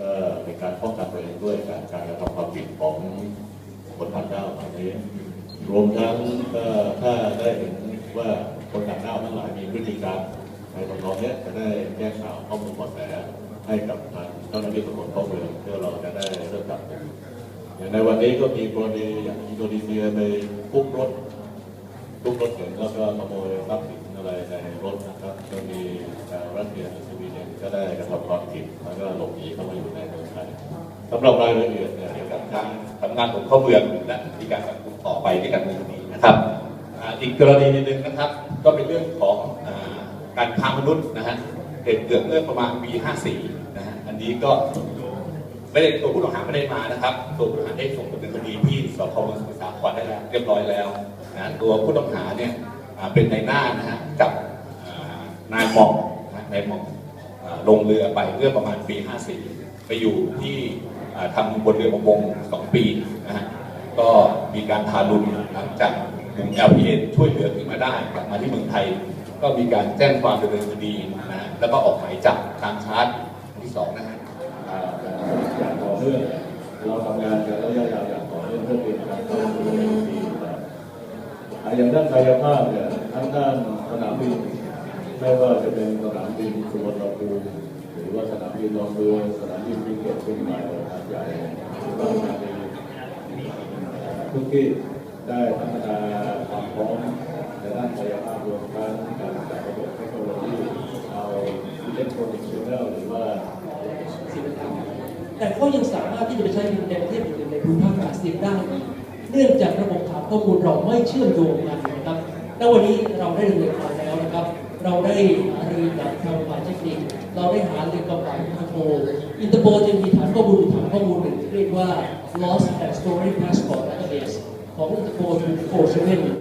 ก็เป็นการป้องกันตัวเองด้วยการการกระทำความผิดของคนต่างด้าวเหล่านี้ รวมทั้งถ้าได้เห็นว่าคนต่างด้าวทั้งหลายมีพฤติกรรมในตรงนี้จะได้แจ้งข่าวข้อมูลบาะแสให้กับทางเจ้าหน้าที่ตำรวจเข้าเมืองเพื่อเราจะได้เริ่มจับกลุ่มอย่างในวันนี้ก็มีกรณีอย่างอินโดนีเซียไปปุ๊บรถทุกรถเก๋งแล้วก็ขโมยทรัพย์สินอะไรในรถนะครับก็มีรัสเซียสวีเดนก็ได้กระทำความผิดแล้วก็หลบหนีเข้ามาอยู่ในเมืองไทยสำหรับรายละเอียดเนี่ยเดี๋ยวกับทางทำงานของข้าเมืองและมีการจับกลุ่ม ต่อไปในการเมืองนี้นะครับอ่าอีกกรณีหนึ่งนะครับ ก็เป็นเรื่องของอ่าการค้ามนุษย์นะฮะเหตุเกิดเมื่อประมาณปี54นะฮะอันนี้ก็ไม่ได้ตัวผู้ต้องหาไม่ได้มานะครับ ตัวผู้ต้องหาได้ส่งดำเนินคดีที่สพเมืองสมุทรสาครได้แล้วเรียบร้อยแล้วนะตัวผู้ต้องหาเนี่ยอ่าเป็นนายหน้านะฮะกับอ่านายหมองนะนายหมองอ่าลงเรือไปเมื่อประมาณปี 54 ไปอยู่ที่อ่าทำบนเรือประมงสองปีนะฮะ ก็มีการทารุณหลังจากกลุ่ม LPA ช่วยเหลือขึ้นมาได้กลับมาที่เมืองไทย ก็มีการแจ้งความดำเนินคดีนะฮะแล้วก็ออกหมายจับตามชาร์จที่สองนะฮะอย่างต่อเนื่องเราทำงานกันระยะยาวอย่างต่อเนื่องเพื่อเป็นการเข้าสู่ดีอย่างด้านกายภาพเนี่ยทั้งด้านสนามบินไม่ว่าจะเป็นสนามบินสุวรรณภูมิหรือว่าสนามบินดอนเมืองสนามบินภูเก็ตเชียงใหม่หาดใหญ่หรือว่าสนามบิน ทุกที่ได้พัฒนาความพร้อมในด้านกายภาพรวมทั้งการจัดระบบเทคโนโลยีเอาอิเล็กทรอนิกส์เหรือว่าแต่ก็ยังสามารถที่จะไปใช้ในประเทศอื่นในภูมิภาคอาเซียนได้ เนื่องจากระบบฐานข้อมูลเราไม่เชื่อมโยงกันนะครับและวันนี้เราได้ดำเนินการแล้วนะครับ เราได้หารือกับทางฝ่ายเทคนิค เราได้หารือกับฝ่ายอินเตอร์โพอินเตอร์โพจะมีฐานข้อมูลฐานข้อมูลหนึ่งที่เรียกว่า lost and stolen passport database ของอินเตอร์โพลคือ